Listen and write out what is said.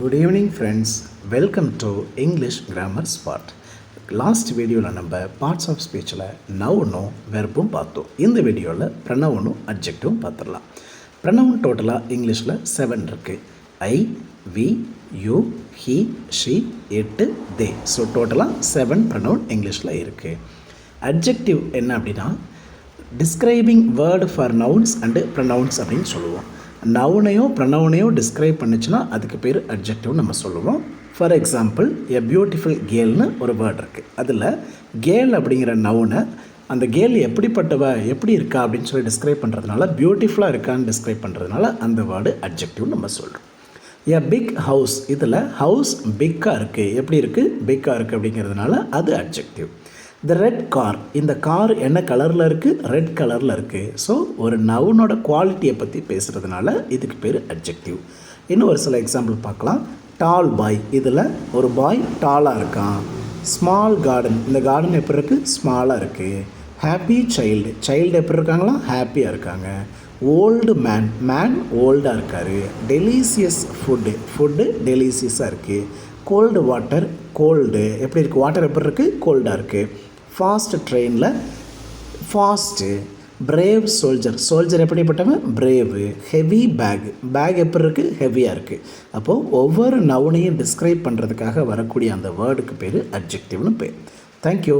Good evening friends welcome to English grammar spot last வீடியோவில் நம்ம parts of ஸ்பீச்சில் நவுனும் வெர்பும் பார்த்தோம். இந்த வீடியோவில் ப்ரணவுனும் அப்ஜெக்டிவும் பார்த்துடலாம். ப்ரணவுன் டோட்டலாக இங்கிலீஷில் செவன் இருக்குது I we you he she it they so டோட்டலாக செவன் ப்ரனவுன் இங்கிலீஷில் இருக்குது அட்ஜெக்டிவ் என்ன அப்படின்னா describing word for nouns and pronouns அப்படின்னு சொல்லுவோம். நவுனையும் ப்ரனவுனையும் டிஸ்கிரைப் பண்ணுச்சுன்னா அதுக்கு பேர் அப்ஜெக்டிவ் நம்ம சொல்லுவோம். ஃபார் எக்ஸாம்பிள் எ பியூட்டிஃபுல் கேல்னு ஒரு வேர்ட் இருக்குது அதில் கேல் அப்படிங்கிற நவுனை அந்த கேல் எப்படிப்பட்டவ எப்படி இருக்கா அப்படின்னு சொல்லி டிஸ்கிரைப் பண்ணுறதுனால பியூட்டிஃபுல்லாக இருக்கான்னு டிஸ்கிரைப் பண்ணுறதுனால அந்த வேர்டு அப்ஜெக்டிவ் நம்ம சொல்கிறோம் எ பிக் ஹவுஸ் இதில் ஹவுஸ் பிக்காக இருக்குது எப்படி இருக்குது பிக்காக இருக்குது அப்படிங்கிறதுனால அது அட்ஜெக்டிவ் த ரெட் கார் இந்த கார் என்ன கலரில் இருக்குது ரெட் கலரில் இருக்குது ஸோ ஒரு நவுனோட குவாலிட்டியை பற்றி பேசுகிறதுனால இதுக்கு பேர் அட்ஜெக்டிவ் இன்னும் ஒரு சில எக்ஸாம்பிள் பார்க்கலாம். டால் பாய் இதில் ஒரு பாய் டாலாக இருக்கான். ஸ்மால் கார்டன் இந்த கார்டன் எப்படி இருக்குது ஸ்மாலாக இருக்குது ஹாப்பி சைல்டு சைல்டு எப்படி இருக்காங்களா? ஹாப்பியாக இருக்காங்க. ஓல்டு மேன் மேன் ஓல்டாக இருக்கார். டெலிசியஸ் ஃபுட்டு ஃபுட்டு டெலிசியஸாக இருக்குது கோல்டு வாட்டர் கோல்டு எப்படி இருக்குது வாட்டர் எப்படி இருக்குது கோல்டாக இருக்குது ஃபாஸ்ட் ட்ரெயினில் ஃபாஸ்ட்டு பிரேவ் சோல்ஜர் சோல்ஜர் எப்படிப்பட்டவன் பிரேவு ஹெவி பேக் பேக் எப்படி இருக்குது ஹெவியாக இருக்குது அப்போது ஒவ்வொரு நவுனையும் டிஸ்கிரைப் பண்ணுறதுக்காக வரக்கூடிய அந்த வேர்டுக்கு பேர் அப்ஜெக்டிவ்னு பேர். தேங்க்யூ